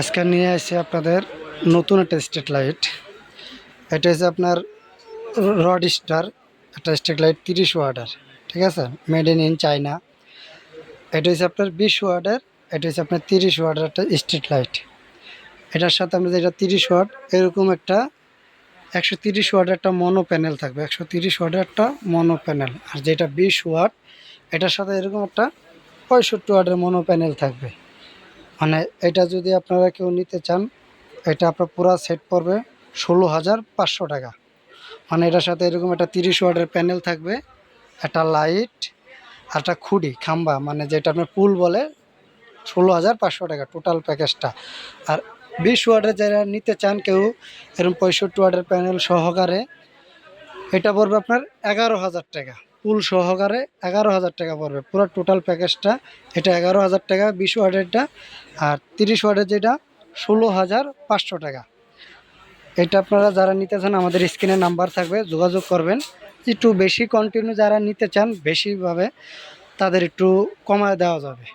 আজকে নিয়ে আসছি আপনাদের নতুন একটা স্ট্রিট লাইট। এটা হচ্ছে আপনার রড স্টার, একটা স্ট্রিট লাইট তিরিশ ওয়ার্ডের ঠিক আছে? মেড ইন ইন চায়না এটা হচ্ছে আপনার বিশ ওয়ার্ডের এটা হচ্ছে আপনার তিরিশ ওয়ার্ডের একটা স্ট্রিট লাইট। এটার সাথে আমরা যেটা তিরিশ ওয়ার্ড এরকম একটা একশো তিরিশ ওয়াটের একটা মনো প্যানেল থাকবে, একশো তিরিশ ওয়াটের একটা মনো প্যানেল আর যেটা বিশ ওয়াট, এটার সাথে এরকম একটা পঁয়ষট্টি ওয়ার্ডের মনো প্যানেল থাকবে। মানে এটা যদি আপনারা কেউ নিতে চান, এটা আপনার পুরো সেট পড়বে ষোলো হাজার পাঁচশো টাকা। মানে এটার সাথে এরকম একটা তিরিশ ওয়ার্ডের প্যানেল থাকবে, একটা লাইট একটা খুঁড়ি খাম্বা মানে যেটা আপনার পুল বলে, ষোলো হাজার পাঁচশো টাকা টোটাল প্যাকেজটা আর বিশ ওয়ার্ডের যারা নিতে চান কেউ, এরকম পঁয়ষট্টি ওয়ার্ডের প্যানেল সহকারে, এটা পড়বে আপনার এগারো হাজার টাকা। পুল সহকারে এগারো হাজার টাকা পড়বে। পুরো টোটাল প্যাকেজটা এটা এগারো হাজার টাকা, বিশ ওয়াটেরটা আর তিরিশ ওয়াটের যেটা ষোলো হাজার পাঁচশো টাকা। এটা আপনারা যারা নিতে চান, আমাদের স্ক্রিনে নাম্বার থাকবে, যোগাযোগ করবেন। একটু বেশি কন্টিনিউ যারা নিতে চান, বেশিভাবে তাদের একটু কমায় দেওয়া যাবে।